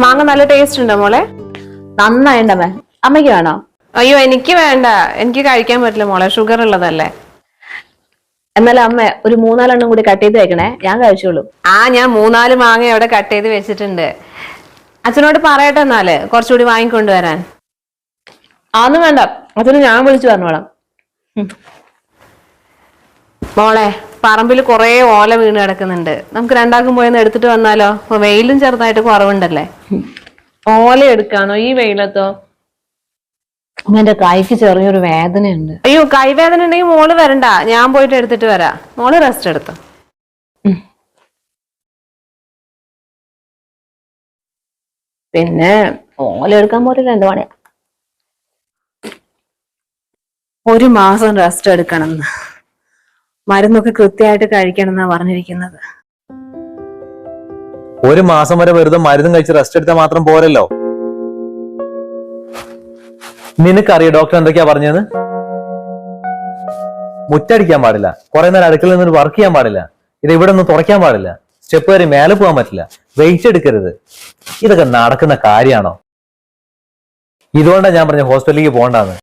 മാങ്ങ നല്ല ടേസ്റ്റ് ഉണ്ടോ മോളെ? നന്നായിണ്ടമ്മേ അമ്മയ്ക്ക് വേണോ? അയ്യോ എനിക്ക് വേണ്ട. എനിക്ക് കഴിക്കാൻ പറ്റില്ല മോളെ. ഷുഗർ ഉള്ളതല്ലേ. എന്നാലും അമ്മ ഒരു മൂന്നാലെണ്ണം കൂടി കട്ട് ചെയ്ത് വെക്കണേ. ഞാൻ കഴിച്ചോളൂ. ആ ഞാൻ മൂന്നാൽ മാങ്ങ അവിടെ കട്ട് ചെയ്ത് വെച്ചിട്ടുണ്ട്. അച്ഛനോട് പറയട്ടെ എന്നാൽ കുറച്ചുകൂടി വാങ്ങിക്കൊണ്ടുവരാൻ. അതൊന്നും വേണ്ട. അച്ഛനും ഞാൻ വിളിച്ചു പറഞ്ഞോളാം. മോളെ പറമ്പിൽ കുറേ ഓല വീണ് കിടക്കുന്നുണ്ട്. നമുക്ക് രണ്ടാക്കും പോയെന്ന് എടുത്തിട്ട് വന്നാലോ? ഇപ്പൊ വെയിലും ചെറുതായിട്ട് കുറവുണ്ടല്ലേ? ഓല എടുക്കാണോ ഈ വെയിലത്തോ? എന്റെ കൈക്ക് ചെറിയൊരു വേദനയുണ്ട്. അയ്യോ കൈവേദന ഉണ്ടെങ്കിൽ മോൾ വരണ്ട. ഞാൻ പോയിട്ട് എടുത്തിട്ട് വരാ. മോൾ റെസ്റ്റ് എടുത്തു. പിന്നെ ഓല എടുക്കാൻ പോലും രണ്ടു മണിയാ. ഒരു മാസം റെസ്റ്റ് എടുക്കണം മരുന്നൊക്കെ കൃത്യമായിട്ട് കഴിക്കണം എന്നാ പറഞ്ഞിരിക്കുന്നത്. ഒരു മാസം വരെ വെറുതെ മരുന്നും കഴിച്ച് റെസ്റ്റ് എടുത്താൽ മാത്രം പോരല്ലോ. നിനക്കറിയോ ഡോക്ടർ എന്തൊക്കെയാ പറഞ്ഞത്? മുറ്റടിക്കാൻ പാടില്ല. കുറെ നേരം അടുക്കളിൽ നിന്ന് വർക്ക് ചെയ്യാൻ പാടില്ല. ഇത് ഇവിടെ ഒന്ന് തുറയ്ക്കാൻ പാടില്ല. സ്റ്റെപ്പ് കയറി മേലെ പോകാൻ പറ്റില്ല. വെയിറ്റ് എടുക്കരുത്. ഇതൊക്കെ നടക്കുന്ന കാര്യമാണോ? ഇതുകൊണ്ടാണ് ഞാൻ പറഞ്ഞ ഹോസ്പിറ്റലിലേക്ക് പോകണ്ടാന്ന്.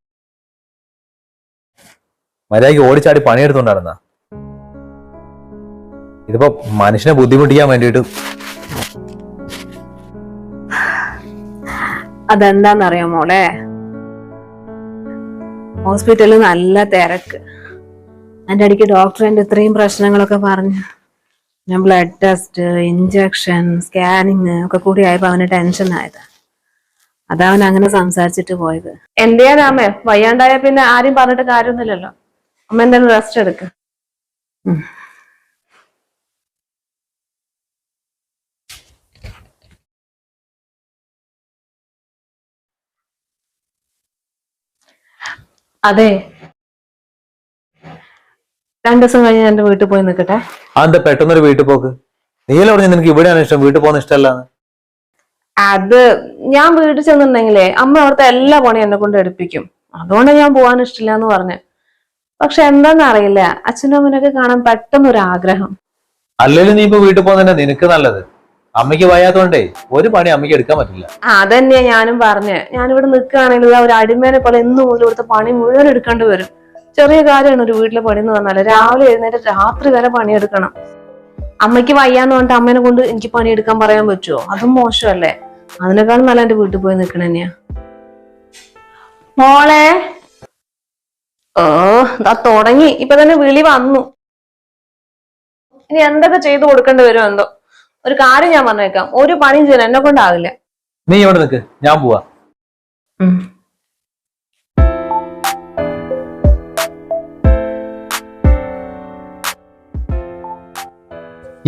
മര്യാദയ്ക്ക് ഓടിച്ചാടി പണിയെടുത്തോണ്ടായിരുന്ന ഇതിപ്പോ മനുഷ്യനെ ബുദ്ധിമുട്ടിക്കാൻ വേണ്ടിയിട്ട് അതെന്താന്നറിയോ മോളെ? ഹോസ്പിറ്റലിൽ നല്ല തിരക്ക്. എന്റെ അടിക്ക് ഡോക്ടർ എന്റെ ഇത്രയും പ്രശ്നങ്ങളൊക്കെ പറഞ്ഞു ഞാൻ ബ്ലഡ് ടെസ്റ്റ് ഇഞ്ചക്ഷൻ സ്കാനിങ് ഒക്കെ കൂടി ആയപ്പോ അവന് ടെൻഷൻ ആയത്. അതാ അവൻ അങ്ങനെ സംസാരിച്ചിട്ട് പോയത്. എന്റെയാ രാമേ? വയ്യാണ്ടായ പിന്നെ ആരും പറഞ്ഞിട്ട് കാര്യമൊന്നുമില്ലല്ലോ. അമ്മ എന്തായാലും റെസ്റ്റ് എടുക്ക. അതെ. രണ്ടു ദിവസം കഴിഞ്ഞ് എന്റെ വീട്ടിൽ പോയി നിൽക്കട്ടെ? അതെന്താ പെട്ടെന്നൊരു വീട്ടിൽ പോക്ക്? നീല പറഞ്ഞു നിനക്ക് ഇവിടെയാണ് ഇഷ്ടം വീട്ടിൽ പോകുന്ന ഇഷ്ടമല്ല അത് ഞാൻ വീട്ടിൽ ചെന്നിട്ടുണ്ടെങ്കിലേ അമ്മ അവിടുത്തെ എല്ലാ പണിയും എന്നെ കൊണ്ട് എടുപ്പിക്കും. അതുകൊണ്ട് ഞാൻ പോകാൻ ഇഷ്ടമില്ല എന്ന് പറഞ്ഞു. പക്ഷെ എന്താന്ന് അറിയില്ല അച്ഛനും അമ്മനൊക്കെ കാണാൻ പെട്ടെന്നൊരു ആഗ്രഹം അല്ലെങ്കിൽ നീ ഇപ്പൊ വീട്ടിൽ പോകുന്നതന്നെ നിനക്ക് നല്ലത്. അമ്മയ്ക്ക് വയ്യാത്തോണ്ടേ ഒരു പണി അമ്മയ്ക്ക് എടുക്കാൻ പറ്റില്ല. ആ അതന്നെയാ ഞാനും പറഞ്ഞേ. ഞാനിവിടെ നിൽക്കുകയാണെങ്കിൽ ഒരു അടിമേനെ പോലെ എന്നും മുതൽ ഇവിടുത്തെ പണി മുഴുവൻ എടുക്കേണ്ടി വരും. ചെറിയ കാര്യമാണ് ഒരു വീട്ടിലെ പണി എന്ന് പറഞ്ഞാൽ. രാവിലെ എഴുന്നേറ്റ് രാത്രി വരെ പണിയെടുക്കണം. അമ്മയ്ക്ക് വയ്യാന്ന് പറഞ്ഞിട്ട് അമ്മേനെ കൊണ്ട് എനിക്ക് പണിയെടുക്കാൻ പറയാൻ പറ്റുമോ അതും മോശമല്ലേ? അതിനേക്കാളും നല്ല എന്റെ വീട്ടിൽ പോയി നിൽക്കണ തന്നെയാ. മോളെ. ഓ ഇതാ തുടങ്ങി. ഇപ്പൊ തന്നെ വിളി വന്നു. ഇനി എന്തൊക്കെ ചെയ്തു കൊടുക്കേണ്ടി വരുമോ എന്തോ ഒരു കാര്യം ഞാൻ പറഞ്ഞേക്കാം. ഒരു പണി ചെയ്യാൻ എന്നെ കൊണ്ടാവില്ല. നീ ഇവിടെ നിൽക്ക് ഞാൻ പോവാ.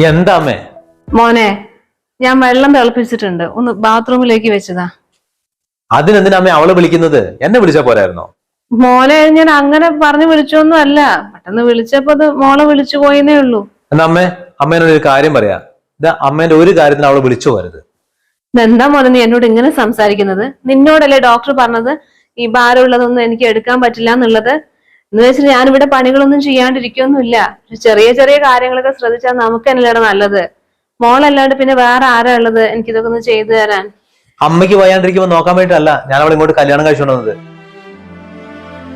എന്താ അമ്മേ മോനെ ഞാൻ വെള്ളം തിളപ്പിച്ചിട്ടുണ്ട്. ഒന്ന് ബാത്റൂമിലേക്ക് വെച്ചതാ. അതിനെന്തിനാ അമ്മ അവളെ വിളിക്കുന്നത്? എന്നെ വിളിച്ചാ പോരായിരുന്നോ? മോനെ ഞാൻ അങ്ങനെ പറഞ്ഞു വിളിച്ചൊന്നും അല്ല പെട്ടെന്ന് വിളിച്ചപ്പോ അത് മോളെ വിളിച്ചു പോയെന്നേ ഉള്ളൂ. എന്നാ അമ്മേ അമ്മേനോട് ഒരു കാര്യം പറയാ. അമ്മേന്റെ ഒരു കാര്യത്തിന് അവളെ വിളിച്ചു പോരുത് എന്താ മോനെ നീ എന്നോട് ഇങ്ങനെ സംസാരിക്കുന്നത്? നിന്നോടല്ലേ ഡോക്ടർ പറഞ്ഞത്? ഈ ഭാരമുള്ളതൊന്നും എനിക്ക് എടുക്കാൻ പറ്റില്ല എന്നുള്ളത്. എന്ന് വെച്ചാൽ ഞാനിവിടെ പണികളൊന്നും ചെയ്യാണ്ടിരിക്കൊന്നുമില്ല. ചെറിയ ചെറിയ കാര്യങ്ങളൊക്കെ ശ്രദ്ധിച്ചാൽ നമുക്ക് തന്നെയാണ് നല്ലത്. മോളല്ലാണ്ട് പിന്നെ വേറെ ആരാ ഉള്ളത് എനിക്കിതൊക്കെ ഒന്ന് ചെയ്തു തരാൻ? അമ്മയ്ക്ക് വയ്യാണ്ടിരിക്കുമ്പോ നോക്കാൻ വേണ്ടിട്ടല്ല ഞാൻ അവളെ ഇങ്ങോട്ട് കല്യാണം കഴിച്ചുകൊണ്ട് വന്നത്.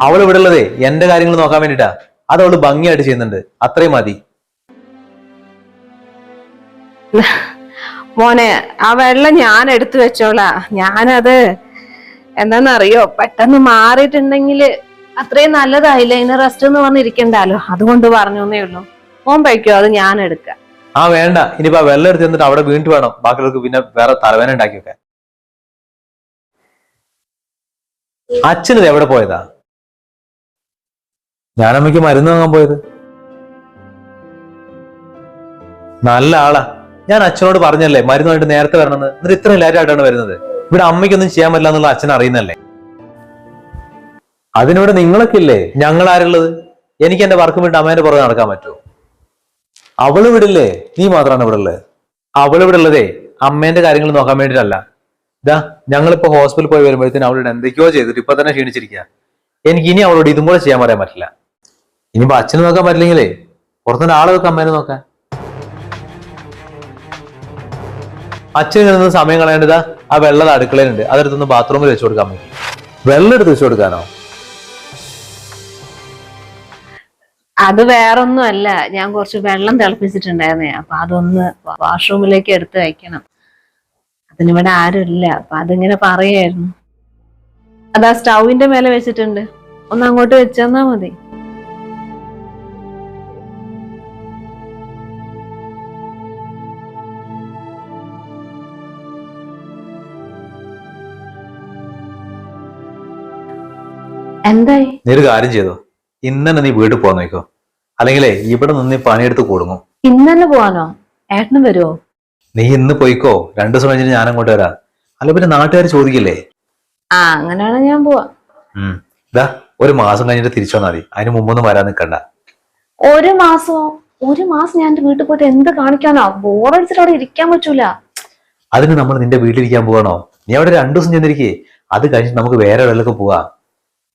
അവൾ ഇവിടെ ഉള്ളതേ എന്റെ കാര്യങ്ങൾ നോക്കാൻ വേണ്ടിട്ടാ അത് അവൾ ഭംഗിയായിട്ട് ചെയ്യുന്നുണ്ട്. അത്രയും മതി. മോനെ ആ വെള്ളം ഞാൻ എടുത്തു വെച്ചോളാ. ഞാനത് എന്താണെന്നറിയോ പെട്ടെന്ന് മാറിയിട്ടുണ്ടെങ്കിൽ അത്രയും നല്ലതായില്ല? ഇന്ന് റെസ്റ്റ് എന്ന് പറഞ്ഞിരിക്കണ്ടല്ലോ. അതുകൊണ്ട് പറഞ്ഞു എന്നേ ഉള്ളൂ. മോൻ പൈക്കോ അത് ഞാൻ എടുക്കാം. ആ വേണ്ട. ഇനിയിപ്പോ വെള്ളം എടുത്ത് എന്നിട്ട് അവിടെ വീണ്ടും വേണം. ബാക്കിയുള്ളവർക്ക് പിന്നെ വേറെ തലവേന ഉണ്ടാക്കി വെക്കാൻ അച്ഛനത് എവിടെ പോയതാ? ഞാനമ്മയ്ക്ക് മരുന്ന് വാങ്ങാൻ പോയത്. നല്ല ആളാ. ഞാൻ അച്ഛനോട് പറഞ്ഞല്ലേ മരുന്നുമായിട്ട് നേരത്തെ വരണമെന്ന്. എന്നിട്ട് ഇത്രയും ലേറ്റ് ആയിട്ടാണ് വരുന്നത്. ഇവിടെ അമ്മയ്ക്കൊന്നും ചെയ്യാൻ പറ്റില്ല എന്നുള്ള അച്ഛൻ അറിയുന്നല്ലേ അതിനോട് നിങ്ങളൊക്കെ ഇല്ലേ? ഞങ്ങൾ ആരുള്ളത് എനിക്ക് എന്റെ വർക്കും വിട്ട് അമ്മേന്റെ പുറകെ നടക്കാൻ പറ്റുമോ? അവൾ വിടില്ലേ നീ മാത്രമാണ് ഇവിടെ ഉള്ളത് അവൾ ഇവിടെ ഉള്ളതേ അമ്മേന്റെ കാര്യങ്ങൾ നോക്കാൻ വേണ്ടിയിട്ടല്ല. ഇതാ ഞങ്ങളിപ്പോ ഹോസ്പിറ്റലിൽ പോയി വരുമ്പോഴത്തേനും അവളോട് എന്തൊക്കെയോ ചെയ്തിട്ട് ഇപ്പൊ തന്നെ ക്ഷീണിച്ചിരിക്കുക എനിക്ക് ഇനി അവളോട് ഇതും കൂടെ ചെയ്യാൻ പറയാൻ പറ്റില്ല. ഇനിയിപ്പോ അച്ഛനെ നോക്കാൻ പറ്റില്ലെങ്കിലേ പുറത്തുനിന്ന് ആളെ വെക്കാൻ അമ്മേനെ നോക്കാൻ. അച്ഛൻ നിന്ന് സമയം കളയേണ്ടത് ആ വെള്ളം അടുക്കളയിലുണ്ട്. അതെടുത്തൊന്ന് ബാത്റൂമിൽ വെച്ച് കൊടുക്കാൻ പറ്റും വെള്ളം എടുത്ത് വെച്ച് കൊടുക്കാനോ? അത് വേറൊന്നും അല്ല ഞാൻ കുറച്ച് വെള്ളം തിളപ്പിച്ചിട്ടുണ്ടായിരുന്നേ. അപ്പൊ അതൊന്ന് വാഷ്റൂമിലേക്ക് എടുത്ത് വെക്കണം. അതിനിവിടെ ഇല്ല അപ്പൊ അതിങ്ങനെ പറയായിരുന്നു. അതാ സ്റ്റൗവിന്റെ മേലെ വെച്ചിട്ടുണ്ട്. ഒന്ന് അങ്ങോട്ട് വെച്ചെന്നാ മതി. എന്തായി? നീ ഒരു കാര്യം ചെയ്തോ? ഇന്നെ നീ വീട്ടിൽ പോകാൻ നോക്കോ അല്ലെങ്കിലേ ഇവിടെ നിന്ന് നീ പണിയെടുത്ത് കൂടുങ്ങോ ഇന്നെ പോവാനോ? ഏട്ടനും വരുമോ നീ ഇന്ന് പോയിക്കോ. രണ്ടു ദിവസം കഴിഞ്ഞിട്ട് ഞാൻ അങ്ങോട്ട് വരാ. അല്ല പിന്നെ നാട്ടുകാർ ചോദിക്കില്ലേ? ആ അങ്ങനെയാണ് ഞാൻ പോവാ. ഇതാ ഒരു മാസം കഴിഞ്ഞിട്ട് തിരിച്ചു വന്നാൽ മതി. അതിന് മുമ്പൊന്നും വരാൻ നിൽക്കണ്ട ഒരു മാസോ? ഒരു മാസം ഞാൻ എന്റെ വീട്ടിൽ പോയിട്ട് എന്ത് കാണിക്കാനോ? ബോറടിച്ചിട്ട് അവിടെ ഇരിക്കാൻ പറ്റൂല. അതിന് നമ്മൾ നിന്റെ വീട്ടിലിരിക്കാൻ പോകണോ നീ അവിടെ രണ്ടു ദിവസം ചെന്നിരിക്കേ. അത് കഴിഞ്ഞിട്ട് നമുക്ക് വേറെ എവിടെയൊക്കെ പോവാ.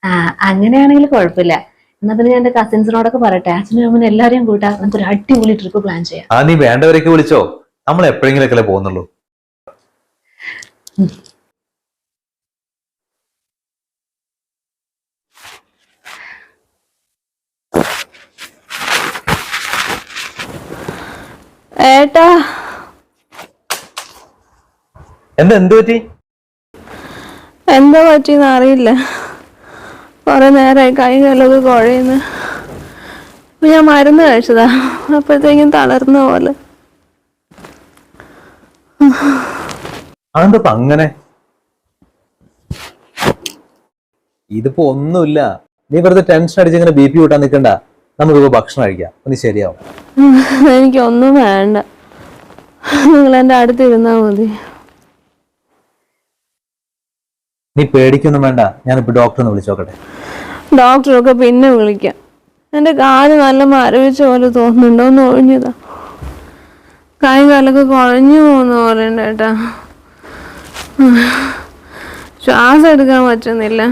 ആ അങ്ങനെയാണെങ്കിൽ കുഴപ്പമില്ല. എന്നാ പിന്നെ ഞാൻ എന്റെ കസിൻസിനോടൊക്കെ പറയട്ടെ. അച്ഛനും അമ്മനും എല്ലാരെയും കൂട്ടാ. നമുക്കൊരു അടിപൊളി ട്രിപ്പ് പ്ലാൻ ചെയ്യാം. ആ നീ വേണ്ടവരൊക്കെ വിളിച്ചോ? നമ്മൾ എപ്പോഴെങ്കിലൊക്കെ പോകുന്നുള്ളൂ. ഏട്ടാ. എന്താ എന്ത് പറ്റി? എന്താ പറ്റിയെന്ന് അറിയില്ല. കുറെ നേരമായി കൈ കാലൊക്കെ കുഴയുന്നു അപ്പൊ ഞാൻ മരുന്ന് കഴിച്ചതാ. അപ്പോഴത്തേക്കും തളർന്ന പോലെ. അതെന്താ അങ്ങനെ? ഇതിപ്പോ ഒന്നുമില്ല. നീ വെറുതെ ടെൻഷൻ അടിച്ച് ഇങ്ങനെ ബി പി കൂട്ടാൻ നിൽക്കണ്ട നമുക്കിപ്പോ ഭക്ഷണം കഴിക്കാം. നീ ശരിയാവും. എനിക്കൊന്നും വേണ്ട. നിങ്ങൾ എന്റെ അടുത്തിരുന്നാ മതി. നീ പേടിക്കൊന്നും വേണ്ട. ഞാനിപ്പോ ഡോക്ടറെ വിളിച്ചോക്കട്ടെ. ഡോക്ടറൊക്കെ പിന്നെ വിളിക്കാം. എന്റെ കാൽ നല്ല മരവിച്ച പോലെ തോന്നുന്നുണ്ടോ എന്ന് ഒഴിഞ്ഞതാ. കൈ കാലൊക്കെ കുഴഞ്ഞു പോകുന്ന പോലെ ഉണ്ട് ഏട്ടാ ശ്വാസം എടുക്കാൻ പറ്റുന്നില്ല.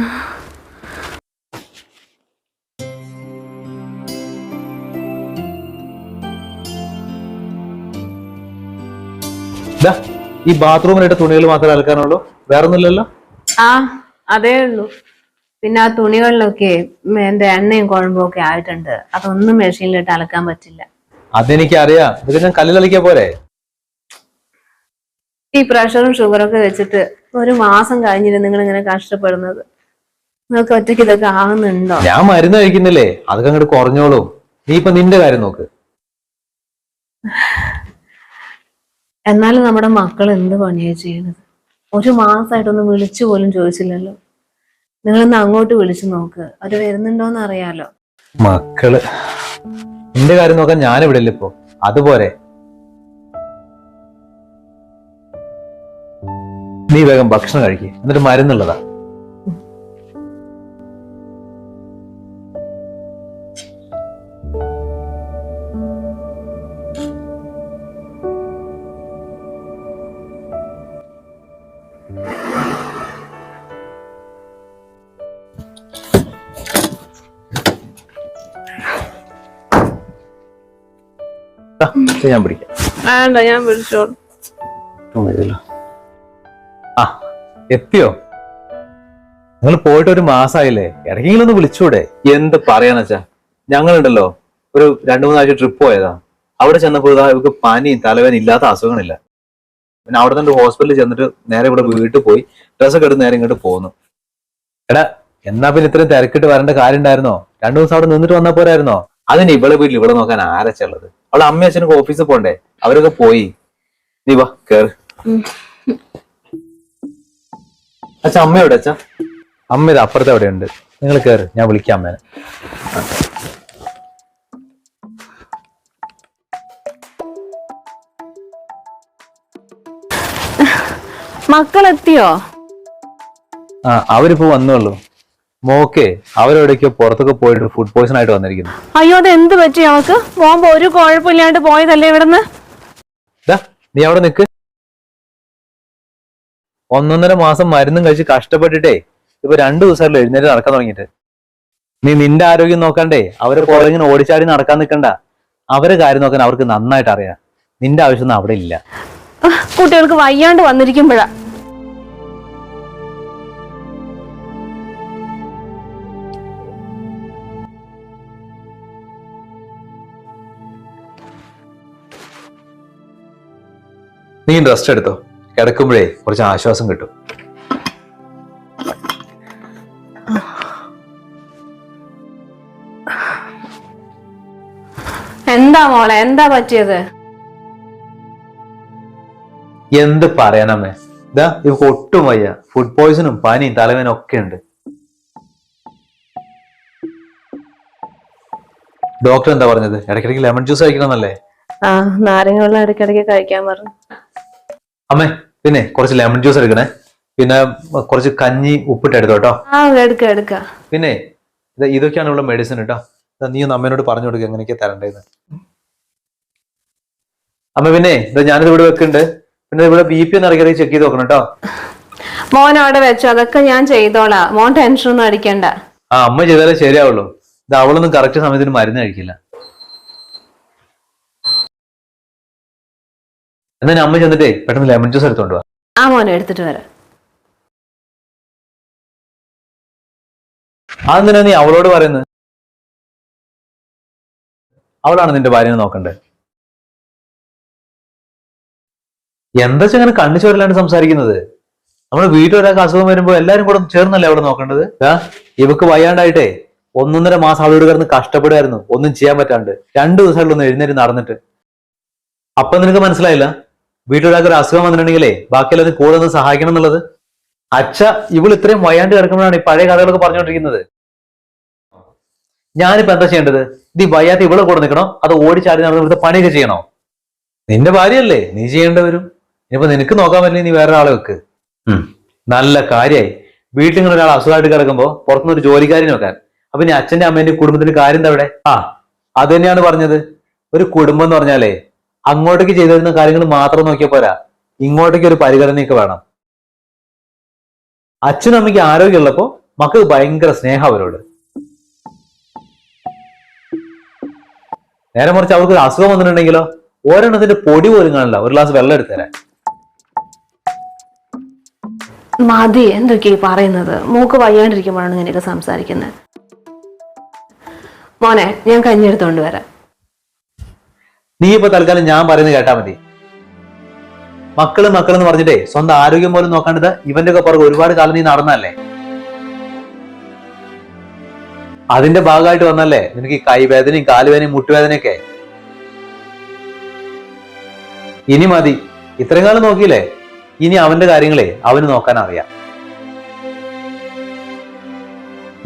ഈ ബാത്റൂമിലിട്ട തുണികൾ മാത്രമേ അലക്കാനുള്ളൂ. വേറെ ഒന്നുമില്ലല്ലോ ആ അതേ ഉള്ളൂ. പിന്നെ ആ തുണികളിലൊക്കെ എന്റെ എണ്ണയും കുഴമ്പും ഒക്കെ ആയിട്ടുണ്ട്. അതൊന്നും മെഷീനിലിട്ട് അലക്കാൻ പറ്റില്ല. അതെനിക്ക് അറിയാം ഇതൊക്കെ ഞാൻ കല്ലിൽ അലക്കിയ പോരെ? ഈ പ്രഷറും ഷുഗറും ഒക്കെ വെച്ചിട്ട് ഒരു മാസം കഴിഞ്ഞിട്ട് നിങ്ങൾ ഇങ്ങനെ കഷ്ടപ്പെടുന്നത്. നിങ്ങൾക്ക് ഒറ്റയ്ക്ക് ഇതൊക്കെ ആകുന്നുണ്ടോ ഞാൻ മരുന്ന് കഴിക്കുന്നില്ലേ? അതൊക്കെ അങ്ങോട്ട് കുറഞ്ഞോളും. നീ ഇപ്പൊ നിന്റെ കാര്യം നോക്ക്. എന്നാലും നമ്മുടെ മക്കൾ എന്ത് പണിയാ ചെയ്യുന്നത്? ഒരു മാസമായിട്ടൊന്നും വിളിച്ചു പോലും ചോദിച്ചില്ലല്ലോ. നിങ്ങളൊന്ന് അങ്ങോട്ട് വിളിച്ചു നോക്ക്. അവർ വരുന്നുണ്ടോന്ന് അറിയാലോ. മക്കൾ എന്റെ കാര്യം നോക്കാൻ ഞാനിവിടെ ഇല്ല ഇപ്പോ. അതുപോലെ. നീ വേഗം ഭക്ഷണം കഴിക്കേ. എന്നിട്ട് മരുന്നുള്ളതാ. ഞാൻ പിടിക്കാം. വേണ്ട ഞാൻ വിളിച്ചോളൂ. ആ എത്തിയോ? നിങ്ങൾ പോയിട്ട് ഒരു മാസമായില്ലേ ഇടയ്ക്കെങ്കിലും ഒന്ന് വിളിച്ചൂടെ? എന്ത് പറയാന്ന് ഞങ്ങളുണ്ടല്ലോ. ഒരു രണ്ടു മൂന്നാഴ്ച ട്രിപ്പ് പോയതാ. അവിടെ ചെന്നപ്പോൾ ഇവർക്ക് പനിയും തലവേദന ഇല്ലാത്ത അസുഖങ്ങളില്ല. പിന്നെ അവിടെ തന്നെ ഹോസ്പിറ്റലിൽ ചെന്നിട്ട് നേരെ ഇവിടെ വീട്ടിൽ പോയി ഡ്രസ്സൊക്കെ എടുത്ത് നേരെ ഇങ്ങോട്ട് പോന്നു. എടാ എന്നാ പിന്നെ ഇത്രയും തിരക്കിട്ട് വരേണ്ട കാര്യം ഉണ്ടായിരുന്നോ രണ്ടു ദിവസം അവിടെ നിന്നിട്ട് വന്നാ പോരായിരുന്നോ? അതിന് ഇവളെ വീട്ടിൽ ഇവിടെ നോക്കാൻ ആരച്ചുള്ളത് അവളെ അമ്മയും അച്ഛനൊക്കെ ഓഫീസിൽ പോണ്ടേ? അവരൊക്കെ പോയി. നീ വാ കേറ്. അച്ഛ അമ്മ എവിടെ അച്ഛ? അമ്മ ഇത് അപ്പുറത്ത് എവിടെ ഉണ്ട് നിങ്ങൾ കേറ് ഞാൻ വിളിക്കാം അമ്മേനെ. മക്കളെത്തിയോ? ആ അവരിപ്പോ വന്നുള്ളൂ മോക്കെ അവരെവിടേക്കോ പുറത്തൊക്കെ പോയിട്ട് ഫുഡ് പോയിസൺ ആയിട്ട് വന്നിരിക്കുന്നു. അയ്യോ അത് എന്ത് പറ്റി അവക്ക് പോകുമ്പോ ഒരു കുഴപ്പമില്ലാണ്ട് പോയതല്ലേ ഇവിടുന്ന്? നീ അവിടെ നിക്ക്. ഒന്നൊന്നര മാസം മരുന്നും കഴിച്ച് കഷ്ടപ്പെട്ടിട്ടേ ഇപ്പൊ രണ്ടു ദിവസമല്ലോ എഴുന്നേറ്റ് നടക്കാൻ തുടങ്ങിയിട്ട്. നീ നിന്റെ ആരോഗ്യം നോക്കണ്ടേ അവരെ പുറകിങ്ങനെ ഓടിച്ചാടി നടക്കാൻ നിൽക്കണ്ട അവരെ കാര്യം നോക്കാൻ അവർക്ക് നന്നായിട്ട് അറിയാം. നിന്റെ ആവശ്യമൊന്നും അവിടെ ഇല്ല. കുട്ടികൾക്ക് വയ്യാണ്ട് വന്നിരിക്കുമ്പോഴാ. നീ റെസ്റ്റ് എടുത്തോ? കിടക്കുമ്പോഴേ കുറച്ച് ആശ്വാസം കിട്ടും. എന്താ മോളെ? എന്താ പറ്റിയത്? എന്ത് പറയാനമ്മേ? ഇതാ ഇവക്ക് ഒട്ടും വയ്യ. ഫുഡ് പോയിസണും പനിയും തലവേന ഒക്കെ ഉണ്ട്. ഡോക്ടർ എന്താ പറഞ്ഞത്? ഇടയ്ക്കിടയ്ക്ക് ലെമൺ ജ്യൂസ് കഴിക്കണമെന്നല്ലേ? ആ നാരങ്ങ വെള്ളം ഇടയ്ക്കിടയ്ക്ക് കഴിക്കാൻ പറഞ്ഞു. അമ്മേ പിന്നെ കുറച്ച് ലെമൺ ജ്യൂസ് എടുക്കണേ. പിന്നെ കുറച്ച് കഞ്ഞി ഉപ്പിട്ട് എടുത്തോ കേട്ടോ. എടുക്ക എടുക്ക. പിന്നെ ഇത് ഇതൊക്കെയാണ് ഇവിടെ മെഡിസിൻ കേട്ടോ നീ ഒന്ന് അമ്മേനോട് പറഞ്ഞു കൊടുക്കുക എങ്ങനെയൊക്കെ തരണ്ടേന്ന്. അമ്മ പിന്നെ ഇതാ ഞാനിത് ഇവിടെ വെക്കുന്നുണ്ട് പിന്നെ ഇവിടെ ബി പി ഒന്ന് ഇറക്കി ചെക്ക് ചെയ്ത് നോക്കണം കേട്ടോ മോൻ അവിടെ വെച്ചു. അതൊക്കെ ഞാൻ ചെയ്തോളാം. മോൻ ടെൻഷൻ ഒന്നും അടിക്കണ്ട. ആ അമ്മ ചെയ്താലേ ശരിയാവുള്ളൂ. ഇത് അവളൊന്നും കറക്റ്റ് സമയത്തിന് മരുന്ന് കഴിക്കില്ല. എന്നാ ഞാൻ അമ്മ ചെന്നിട്ടേ പെട്ടെന്ന് ലെമൺ ജ്യൂസ് എടുത്തോണ്ട് വാ. ആ മോനെ എടുത്തിട്ട് വരാം. അതെന്തിനാ നീ അവളോട് പറയുന്നത് അവളാണ് നിന്റെ ഭാര്യനെ നോക്കണ്ടേ? എന്താ ചെങ്ങനെ കണ്ണു ചോരലാണ് സംസാരിക്കുന്നത്? നമ്മുടെ വീട്ടിൽ ഒരാൾക്ക് അസുഖം വരുമ്പോ എല്ലാരും കൂടെ ചേർന്നല്ലേ അവിടെ നോക്കേണ്ടത്? ഇവക്ക് വയ്യാണ്ടായിട്ടേ ഒന്നൊന്നര മാസം അവളോട് കിടന്ന് കഷ്ടപ്പെടുമായിരുന്നു ഒന്നും ചെയ്യാൻ പറ്റാണ്ട്. രണ്ടു ദിവസങ്ങളിലൊന്ന് എഴുന്നേറ്റ് നടന്നിട്ട്. അപ്പൊ നിനക്ക് മനസ്സിലായില്ല? വീട്ടിലൊരാൾക്ക് ഒരു അസുഖം വന്നിട്ടുണ്ടെങ്കിലേ ബാക്കിയെല്ലാം കൂടെ ഒന്ന് സഹായിക്കണം എന്നുള്ളത്. അച്ഛ ഇവൾ ഇത്രയും വയ്യാണ്ട് കിടക്കുമ്പോഴാണ് ഈ പഴയ കഥകളൊക്കെ പറഞ്ഞുകൊണ്ടിരിക്കുന്നത്. ഞാനിപ്പോ എന്താ ചെയ്യേണ്ടത്? ഇത് വയ്യാത്ത ഇവളെ കൂടെ നിൽക്കണോ? അത് ഓടിച്ചാടി നടന്ന് ഇവിടുത്തെ പണിയൊക്കെ ചെയ്യണോ? നിന്റെ ഭാര്യയല്ലേ? നീ ചെയ്യേണ്ട വരും. ഇനിയിപ്പോ നിനക്ക് നോക്കാൻ പറ്റില്ല നീ വേറെ ആളെ വെക്ക് നല്ല കാര്യമായി വീട്ടിൽ ഇങ്ങനെ ഒരാൾ അസുഖമായിട്ട് കിടക്കുമ്പോ പുറത്തുനിന്ന് ഒരു ജോലിക്കാരി നോക്കാൻ. അപ്പൊ ഇനി അച്ഛന്റെ അമ്മേന്റെ കുടുംബത്തിന്റെ കാര്യം എന്താ അവിടെ? ആ അത് തന്നെയാണ് പറഞ്ഞത്. ഒരു കുടുംബം എന്ന് പറഞ്ഞാലേ അങ്ങോട്ടേക്ക് ചെയ്തു വരുന്ന കാര്യങ്ങൾ മാത്രം നോക്കിയാൽ പോരാ. ഇങ്ങോട്ടേക്ക് ഒരു പരിഗണനയൊക്കെ വേണം. അച്ഛനും അമ്മയ്ക്ക് ആരോഗ്യമുള്ളപ്പോ മക്കൾക്ക് ഭയങ്കര സ്നേഹം അവരോട്. നേരെ മറിച്ച് അവർക്ക് അസുഖം വന്നിട്ടുണ്ടെങ്കിലോ ഒരെണ്ണത്തിന്റെ പൊടി പോലും കാണില്ല. ഒരു ഗ്ലാസ് വെള്ളം എടുത്തരാൻ. മതി എന്തൊക്കെയാ പറയുന്നത്? മൂക്ക് വയ്യാണ്ടിരിക്കുമ്പോഴാണ് ഇങ്ങനെയൊക്കെ സംസാരിക്കുന്നത് മോനെ ഞാൻ കഞ്ഞി എടുത്തോണ്ട് വരാം. നീ ഇപ്പൊ തൽക്കാലം ഞാൻ പറയുന്നത് കേട്ടാ മതി. മക്കൾ മക്കളെന്ന് പറഞ്ഞിട്ടേ സ്വന്തം ആരോഗ്യം പോലും നോക്കാണ്ടത് ഇവന്റെ ഒക്കെ പുറകെ ഒരുപാട് കാലം നീ നടന്നല്ലേ അതിന്റെ ഭാഗമായിട്ട് വന്നല്ലേ നിനക്ക് ഈ കൈവേദനയും കാലുവേദനയും മുട്ടുവേദനയൊക്കെ? ഇനി മതി. ഇത്രയും കാലം നോക്കിയില്ലേ? ഇനി അവന്റെ കാര്യങ്ങളെ അവന് നോക്കാൻ അറിയാം.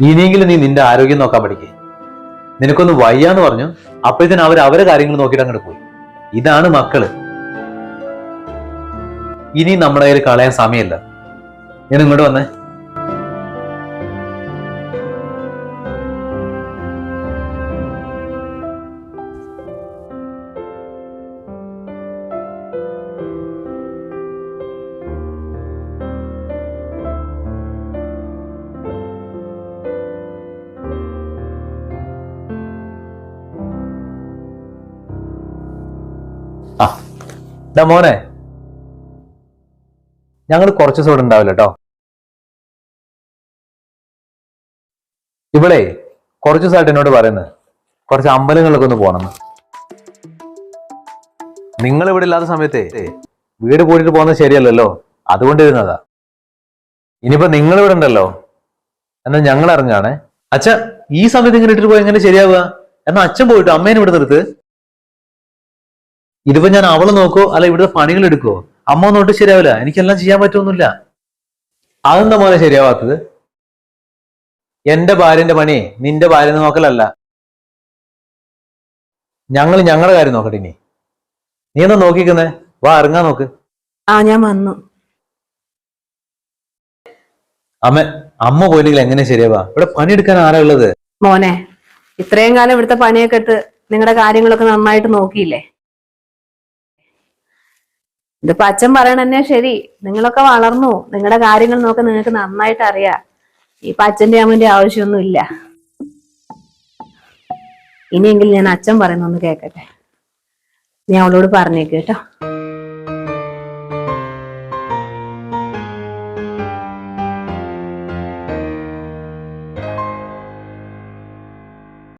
ഇനിയെങ്കിലും നീ നിന്റെ ആരോഗ്യം നോക്കാൻ പഠിക്കേ. നിനക്കൊന്ന് വയ്യാന്ന് പറഞ്ഞു. അപ്പോഴത്തേന് അവർ അവരെ കാര്യങ്ങൾ നോക്കിയിട്ട് അങ്ങോട്ട് പോയി. ഇതാണ് മക്കൾ. ഇനി നമ്മുടെ കയ്യിൽ കളയാൻ സമയമില്ല. ഞാൻ ഇങ്ങോട്ട് വന്നേ. ആ മോനെ. ഞങ്ങൾ കുറച്ച് ദിവസം ഇവിടെ ഉണ്ടാവില്ല കേട്ടോ ഇവിടെ കുറച്ച് ദിവസമായിട്ട് എന്നോട് പറയുന്നത് കുറച്ച് അമ്പലങ്ങളിലൊക്കെ ഒന്ന് പോകണമെന്ന് നിങ്ങൾ ഇവിടെ ഇല്ലാത്ത സമയത്തെ വീട് കൂടിയിട്ട് പോകുന്നത് ശരിയല്ലല്ലോ? അതുകൊണ്ട് ഇരുന്നതാ. ഇനിയിപ്പോ നിങ്ങൾ ഇവിടെ ഉണ്ടല്ലോ? എന്നാൽ ഞങ്ങൾ അറിഞ്ഞാണേ അച്ഛ ഈ സമയത്ത് ഇങ്ങനെ ഇട്ടിട്ട് പോയി എങ്ങനെ ശരിയാവുക? എന്നാ അച്ഛൻ പോയിട്ട്? അമ്മേനെ ഇവിടെ നിർത്ത് ഇതിപ്പോ ഞാൻ അവളെ നോക്കോ? അല്ല ഇവിടുത്തെ പണികൾ എടുക്കോ? അമ്മ നോട്ട് ശരിയാവില്ല. എനിക്കെല്ലാം ചെയ്യാൻ പറ്റുമൊന്നുമില്ല. അതെന്താ മോനെ ശരിയാവാത്തത്? എന്റെ ഭാര്യന്റെ പണി നിന്റെ ഭാര്യനെ നോക്കലല്ല. ഞങ്ങൾ ഞങ്ങളുടെ കാര്യം നോക്കട്ടെ ഇനി. നീ എന്താ നോക്കിക്കുന്നേ വാ ഇറങ്ങാൻ നോക്ക്. ആ ഞാൻ വന്നു. അമ്മ അമ്മ പോയില്ലെങ്കിൽ എങ്ങനെ ശരിയാവാ? ഇവിടെ പണിയെടുക്കാൻ ആരാ ഉള്ളത്? മോനെ ഇത്രയും കാലം ഇവിടുത്തെ പണിയൊക്കെ ഇട്ട് നിങ്ങളുടെ കാര്യങ്ങളൊക്കെ നന്നായിട്ട് നോക്കിയില്ലേ? ഇതിപ്പോ അച്ഛൻ പറയണ തന്നെ ശരി. നിങ്ങളൊക്കെ വളർന്നു. നിങ്ങളുടെ കാര്യങ്ങൾ നോക്കാൻ നിങ്ങൾക്ക് നന്നായിട്ട് അറിയാം. ഇപ്പൊ അച്ഛന്റെ അമ്മന്റെ ആവശ്യമൊന്നും ഇല്ല ഇനിയെങ്കിലും ഞാൻ അച്ഛൻ പറയുന്നൊന്ന് കേക്കട്ടെ? നീ അവളോട് പറഞ്ഞേക്ക് കേട്ടോ.